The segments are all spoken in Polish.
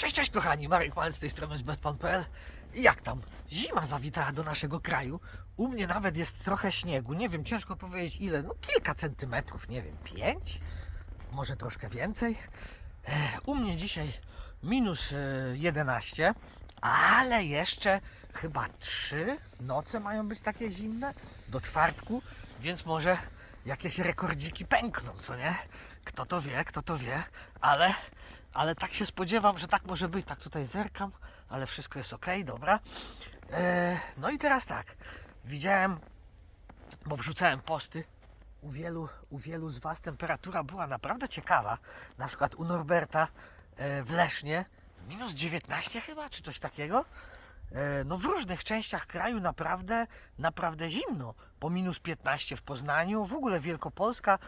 Cześć, cześć kochani, Marek Mal z tej strony z bezpan.pl jak tam? Zima zawitała do naszego kraju. U mnie nawet jest trochę śniegu. Nie wiem, ciężko powiedzieć ile. No kilka centymetrów, nie wiem, pięć? Może troszkę więcej? E, U mnie dzisiaj minus e, 11, ale jeszcze chyba trzy noce mają być takie zimne do czwartku, więc może jakieś rekordziki pękną, co nie? Kto to wie, kto to wie, ale, ale tak się spodziewam, że tak może być. Tak tutaj zerkam, ale wszystko jest ok, dobra. E, no i teraz tak, widziałem, bo wrzucałem posty u wielu, u wielu z Was temperatura była naprawdę ciekawa. Na przykład u Norberta e, w Lesznie minus 19 chyba, czy coś takiego. E, No w różnych częściach kraju naprawdę, naprawdę zimno. Po minus 15 w Poznaniu, w ogóle Wielkopolska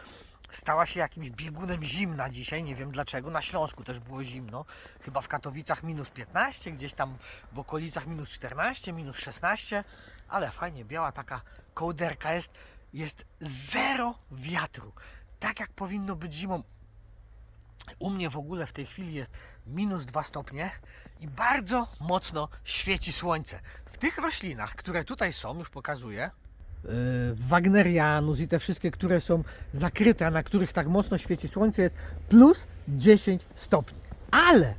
stała się jakimś biegunem zimna dzisiaj, nie wiem dlaczego. Na Śląsku też było zimno. Chyba w Katowicach minus 15, gdzieś tam w okolicach minus 14, minus 16. Ale fajnie, biała taka kołderka jest. Jest zero wiatru. Tak jak powinno być zimą. U mnie w ogóle w tej chwili jest minus 2 stopnie i bardzo mocno świeci słońce. W tych roślinach, które tutaj są, już pokazuję. Wagnerianus i te wszystkie, które są zakryte, a na których tak mocno świeci słońce, jest plus 10 stopni. Ale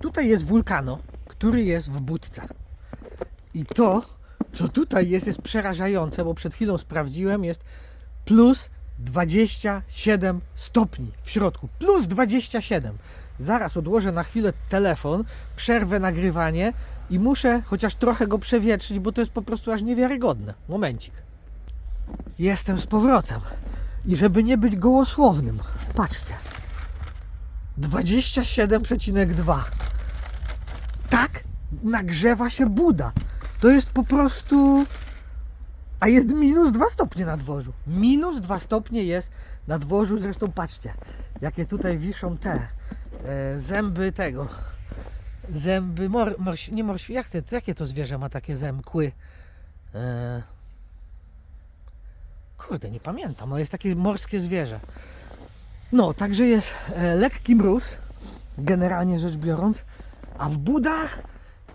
tutaj jest wulkano, który jest w budce. I to, co tutaj jest, jest przerażające, bo przed chwilą sprawdziłem, jest plus 27 stopni w środku. Plus 27. Zaraz odłożę na chwilę telefon, przerwę nagrywanie i muszę chociaż trochę go przewietrzyć, bo to jest po prostu aż niewiarygodne. Momencik. Jestem z powrotem. I żeby nie być gołosłownym, patrzcie. 27,2 tak nagrzewa się Buda. To jest po prostu. A jest minus 2 stopnie na dworzu. Minus 2 stopnie jest na dworzu. Zresztą patrzcie, jakie tutaj wiszą te e, zęby tego. Zęby mor, nie morś, jak te, jakie to zwierzę ma takie zębkły? E, kurde, nie pamiętam, ale jest takie morskie zwierzę. No, także jest e, lekki mróz, generalnie rzecz biorąc, a w Budach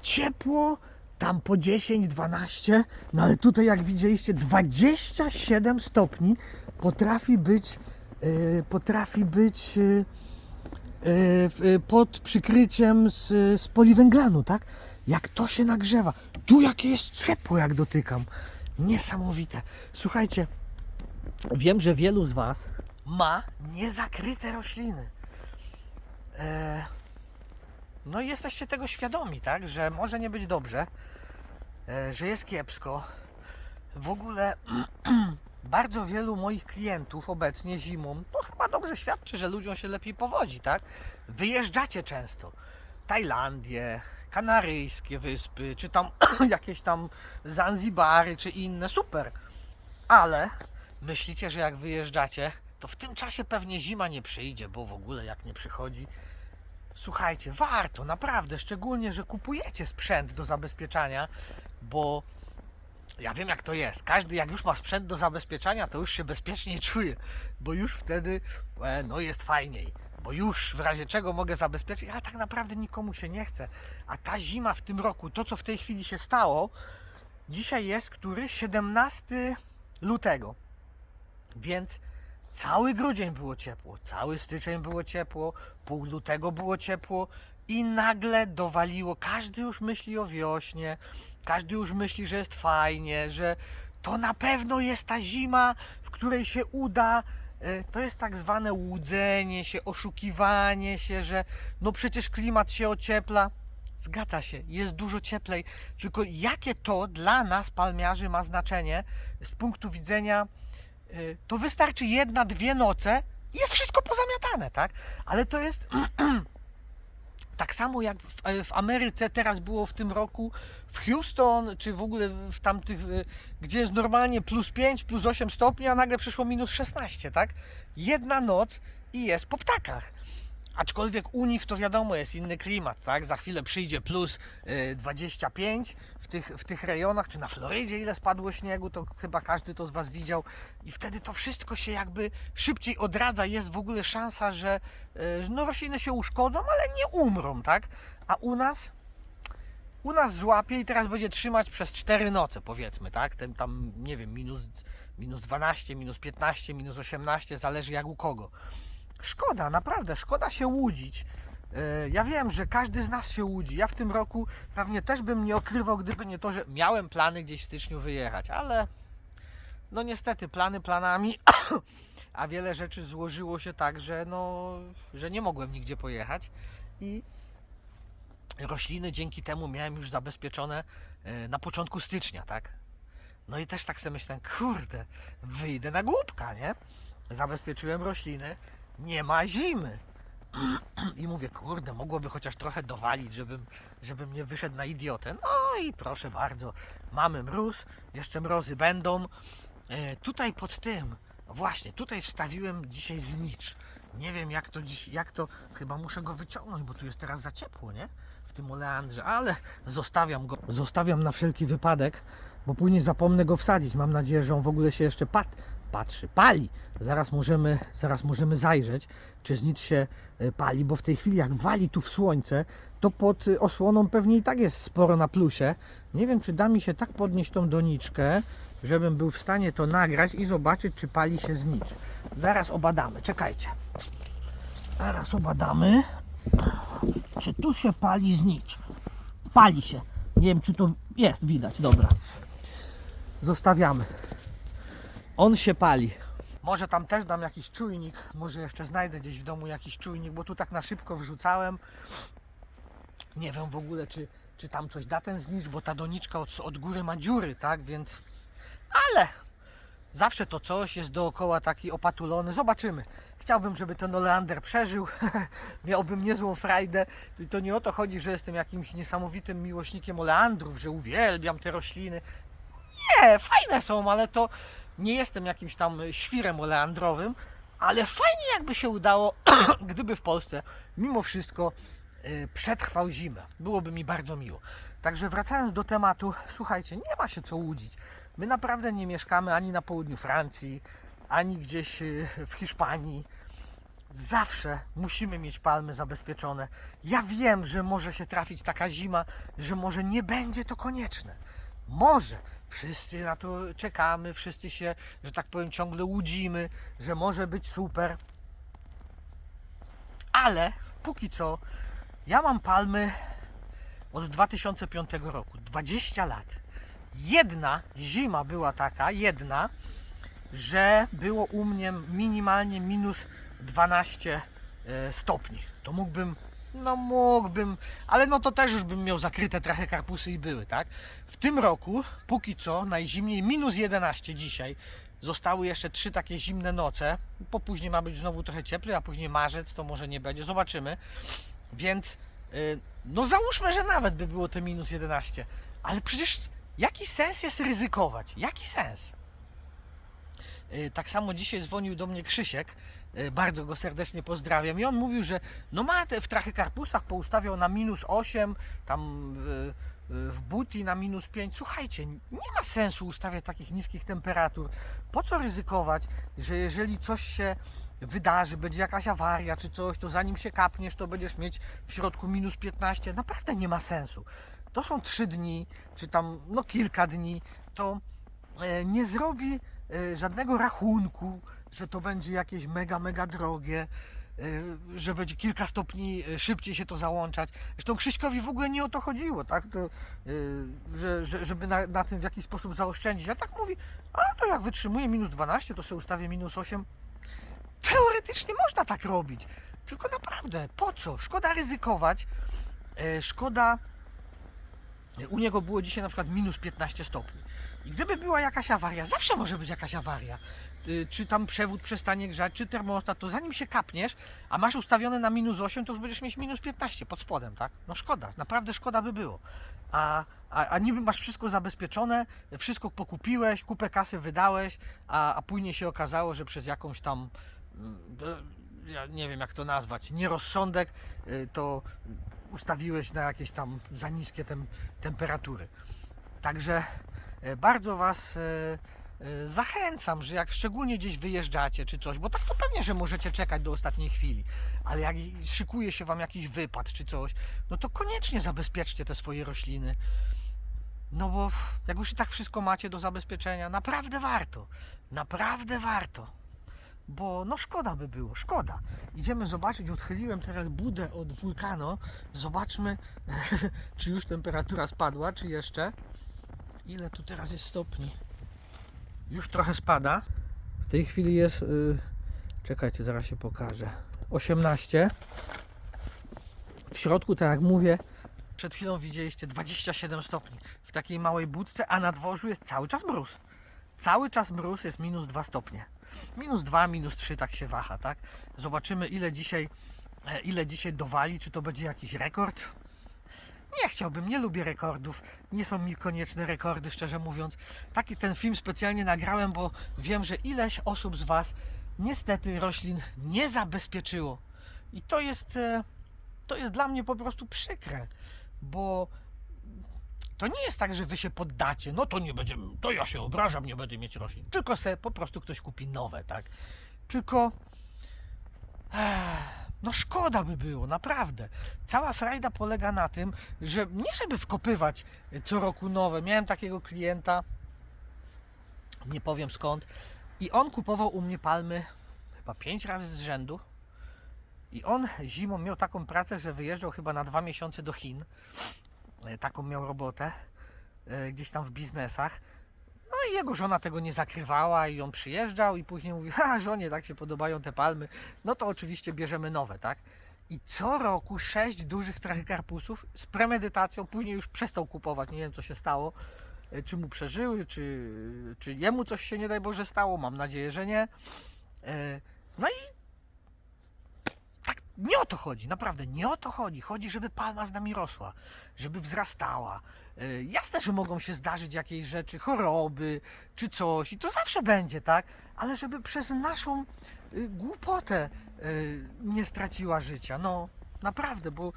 ciepło, tam po 10, 12, no ale tutaj jak widzieliście 27 stopni potrafi być e, potrafi być e, pod przykryciem z, z poliwęglanu, tak? Jak to się nagrzewa. Tu jakie jest ciepło jak dotykam. Niesamowite. Słuchajcie, wiem, że wielu z Was ma niezakryte rośliny. E, no i jesteście tego świadomi, tak? Że może nie być dobrze, e, że jest kiepsko. W ogóle bardzo wielu moich klientów obecnie zimą, to chyba dobrze świadczy, że ludziom się lepiej powodzi, tak? Wyjeżdżacie często. Tajlandię, Kanaryjskie wyspy, czy tam jakieś tam Zanzibary, czy inne, super. Ale myślicie, że jak wyjeżdżacie, to w tym czasie pewnie zima nie przyjdzie, bo w ogóle jak nie przychodzi, Słuchajcie, warto, naprawdę, szczególnie, że kupujecie sprzęt do zabezpieczania, bo ja wiem jak to jest. Każdy jak już ma sprzęt do zabezpieczania, to już się bezpiecznie czuje, bo już wtedy e, no jest fajniej, bo już w razie czego mogę zabezpieczyć, ale tak naprawdę nikomu się nie chce. A ta zima w tym roku, to co w tej chwili się stało, dzisiaj jest który 17 lutego. Więc cały grudzień było ciepło, cały styczeń było ciepło, pół lutego było ciepło i nagle dowaliło. Każdy już myśli o wiośnie, każdy już myśli, że jest fajnie, że to na pewno jest ta zima, w której się uda. E, To jest tak zwane łudzenie się, oszukiwanie się, że no przecież klimat się ociepla. Zgadza się, jest dużo cieplej. Tylko jakie to dla nas, palmiarzy, ma znaczenie z punktu widzenia y, to wystarczy jedna, dwie noce jest wszystko pozamiatane, tak? Ale to jest tak samo jak w, w Ameryce teraz było w tym roku, w Houston, czy w ogóle w tamtych, y, gdzie jest normalnie plus 5, plus 8 stopni, a nagle przyszło minus 16, tak? Jedna noc i jest po ptakach. Aczkolwiek u nich to wiadomo, jest inny klimat, tak? Za chwilę przyjdzie plus y, 25 w tych, w tych rejonach, czy na Florydzie ile spadło śniegu, to chyba każdy to z Was widział. I wtedy to wszystko się jakby szybciej odradza. Jest w ogóle szansa, że y, no, rośliny się uszkodzą, ale nie umrą, tak? A u nas u nas złapie i teraz będzie trzymać przez 4 noce, powiedzmy, tak? Ten tam, nie wiem, minus, minus 12, minus 15, minus 18, zależy jak u kogo. Szkoda, naprawdę, szkoda się łudzić. Yy, Ja wiem, że każdy z nas się łudzi. Ja w tym roku pewnie też bym nie okrywał, gdyby nie to, że miałem plany gdzieś w styczniu wyjechać, ale no niestety plany planami, a wiele rzeczy złożyło się tak, że no, że nie mogłem nigdzie pojechać i rośliny dzięki temu miałem już zabezpieczone e, na początku stycznia, tak? No i też tak sobie myślałem, kurde, wyjdę na głupka, nie? Zabezpieczyłem rośliny, nie ma zimy. I mówię, kurde, mogłoby chociaż trochę dowalić, żebym, żebym nie wyszedł na idiotę. No i proszę bardzo, mamy mróz, jeszcze mrozy będą. E, tutaj pod tym, właśnie, tutaj wstawiłem dzisiaj znicz. Nie wiem jak to dziś, jak to, chyba muszę go wyciągnąć, bo tu jest teraz za ciepło, nie? W tym oleandrze, ale zostawiam go. Zostawiam na wszelki wypadek, bo później zapomnę go wsadzić. Mam nadzieję, że on w ogóle się jeszcze pat, patrzy, pali. Zaraz możemy, zaraz możemy zajrzeć, czy znicz się e, pali, bo w tej chwili jak wali tu w słońce, to pod e, osłoną pewnie i tak jest sporo na plusie. Nie wiem, czy da mi się tak podnieść tą doniczkę, żebym był w stanie to nagrać i zobaczyć, czy pali się znicz. Zaraz obadamy, czekajcie. Zaraz obadamy, czy tu się pali znicz. Pali się. Nie wiem, czy to jest, widać, dobra. Zostawiamy. On się pali. Może tam też dam jakiś czujnik, może jeszcze znajdę gdzieś w domu jakiś czujnik, bo tu tak na szybko wrzucałem. Nie wiem w ogóle, czy, czy tam coś da ten znicz, bo ta doniczka od, od góry ma dziury, tak, więc... Ale zawsze to coś jest dookoła taki opatulony. Zobaczymy. Chciałbym, żeby ten oleander przeżył. Miałbym niezłą frajdę. I to nie o to chodzi, że jestem jakimś niesamowitym miłośnikiem oleandrów, że uwielbiam te rośliny. Nie, fajne są, ale to nie jestem jakimś tam świrem oleandrowym. Ale fajnie jakby się udało, gdyby w Polsce mimo wszystko y, przetrwał zimę. Byłoby mi bardzo miło. Także wracając do tematu, słuchajcie, nie ma się co łudzić. My naprawdę nie mieszkamy ani na południu Francji, ani gdzieś y, w Hiszpanii. Zawsze musimy mieć palmy zabezpieczone. Ja wiem, że może się trafić taka zima, że może nie będzie to konieczne. Może. Wszyscy na to czekamy, wszyscy się, że tak powiem, ciągle łudzimy, że może być super. Ale póki co, ja mam palmy od 2005 roku, 20 lat. Jedna zima była taka, jedna, że było u mnie minimalnie minus 12 e, stopni. To mógłbym, no mógłbym, ale no to też już bym miał zakryte trochę karpusy i były, tak? W tym roku, póki co, najzimniej minus 11 dzisiaj. Zostały jeszcze trzy takie zimne noce. Po później ma być znowu trochę cieplej, a później marzec to może nie będzie. Zobaczymy. Więc y, no załóżmy, że nawet by było te minus 11. Ale przecież jaki sens jest ryzykować? Jaki sens? Y, Tak samo dzisiaj dzwonił do mnie Krzysiek, y, bardzo go serdecznie pozdrawiam i on mówił, że no ma te w trachy karpusach poustawiał na minus 8, tam y, w buti na minus 5. Słuchajcie, nie ma sensu ustawiać takich niskich temperatur. Po co ryzykować, że jeżeli coś się wydarzy, będzie jakaś awaria czy coś, to zanim się kapniesz, to będziesz mieć w środku minus 15. Naprawdę nie ma sensu. To są 3 dni, czy tam no kilka dni, to e, nie zrobi e, żadnego rachunku, że to będzie jakieś mega, mega drogie, e, że będzie kilka stopni e, szybciej się to załączać. Zresztą Krzyśkowi w ogóle nie o to chodziło, tak? To, e, że, że, żeby na, na tym w jakiś sposób zaoszczędzić. A tak mówi, a to jak wytrzymuje minus 12, to sobie ustawię minus 8. Teoretycznie można tak robić. Tylko naprawdę, po co? Szkoda ryzykować. E, szkoda u niego było dzisiaj na przykład minus 15 stopni. I gdyby była jakaś awaria, zawsze może być jakaś awaria, y, czy tam przewód przestanie grzać, czy termostat, to zanim się kapniesz, a masz ustawione na minus 8, to już będziesz mieć minus 15 pod spodem, tak? No szkoda, naprawdę szkoda by było. A, a, a niby masz wszystko zabezpieczone, wszystko pokupiłeś, kupę kasy wydałeś, a, a później się okazało, że przez jakąś tam mm, ja nie wiem jak to nazwać, nierozsądek, y, to ustawiłeś na jakieś tam za niskie tem, temperatury. Także e, bardzo Was e, e, zachęcam, że jak szczególnie gdzieś wyjeżdżacie czy coś, bo tak to pewnie, że możecie czekać do ostatniej chwili, ale jak szykuje się Wam jakiś wypad czy coś, no to koniecznie zabezpieczcie te swoje rośliny. No bo jak już i tak wszystko macie do zabezpieczenia, naprawdę warto. Naprawdę warto. Bo no szkoda by było, szkoda. Idziemy zobaczyć, odchyliłem teraz budę od wulkanu. Zobaczmy, czy już temperatura spadła, czy jeszcze. Ile tu teraz jest stopni? Już trochę spada. W tej chwili jest. Yy, czekajcie, zaraz się pokażę. 18. W środku, tak jak mówię, przed chwilą widzieliście 27 stopni w takiej małej budce, a na dworzu jest cały czas mróz. Cały czas mróz jest minus 2 stopnie. Minus 2, minus 3 tak się waha, tak? Zobaczymy ile dzisiaj, e, ile dzisiaj dowali, czy to będzie jakiś rekord. Nie chciałbym, nie lubię rekordów. Nie są mi konieczne rekordy, szczerze mówiąc. Taki ten film specjalnie nagrałem, bo wiem, że ileś osób z Was niestety roślin nie zabezpieczyło. I to jest, e, to jest dla mnie po prostu przykre, bo to nie jest tak, że wy się poddacie, no to nie będziemy, to ja się obrażam, nie będę mieć roślin. Tylko se po prostu ktoś kupi nowe, tak? Tylko Ech, no szkoda by było, naprawdę. Cała frajda polega na tym, że nie żeby wkopywać co roku nowe. Miałem takiego klienta, nie powiem skąd, i on kupował u mnie palmy chyba pięć razy z rzędu. I on zimą miał taką pracę, że wyjeżdżał chyba na dwa miesiące do Chin. E, Taką miał robotę e, gdzieś tam w biznesach. No i jego żona tego nie zakrywała i on przyjeżdżał i później mówi, a żonie tak się podobają te palmy, no to oczywiście bierzemy nowe, tak? I co roku sześć dużych trachykarpusów z premedytacją, później już przestał kupować, nie wiem co się stało, e, czy mu przeżyły, czy, czy jemu coś się nie daj Boże stało, mam nadzieję, że nie. No i nie o to chodzi, naprawdę nie o to chodzi. Chodzi, żeby palma z nami rosła, żeby wzrastała. E, Jasne, że mogą się zdarzyć jakieś rzeczy, choroby czy coś i to zawsze będzie, tak? Ale żeby przez naszą y, głupotę y, nie straciła życia. No, naprawdę, bo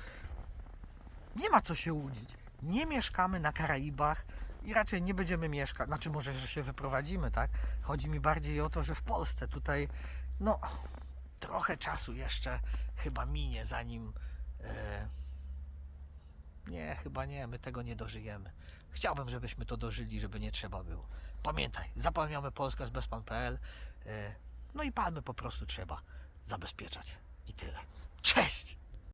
nie ma co się łudzić. Nie mieszkamy na Karaibach i raczej nie będziemy mieszkać. Znaczy, może, że się wyprowadzimy, tak? Chodzi mi bardziej o to, że w Polsce tutaj, no, trochę czasu jeszcze chyba minie, zanim. E, nie, chyba nie, my tego nie dożyjemy. Chciałbym, żebyśmy to dożyli, żeby nie trzeba było. Pamiętaj, zapełniamy Polskę z bezpan.pl. E, no i palmy po prostu trzeba zabezpieczać. I tyle. Cześć!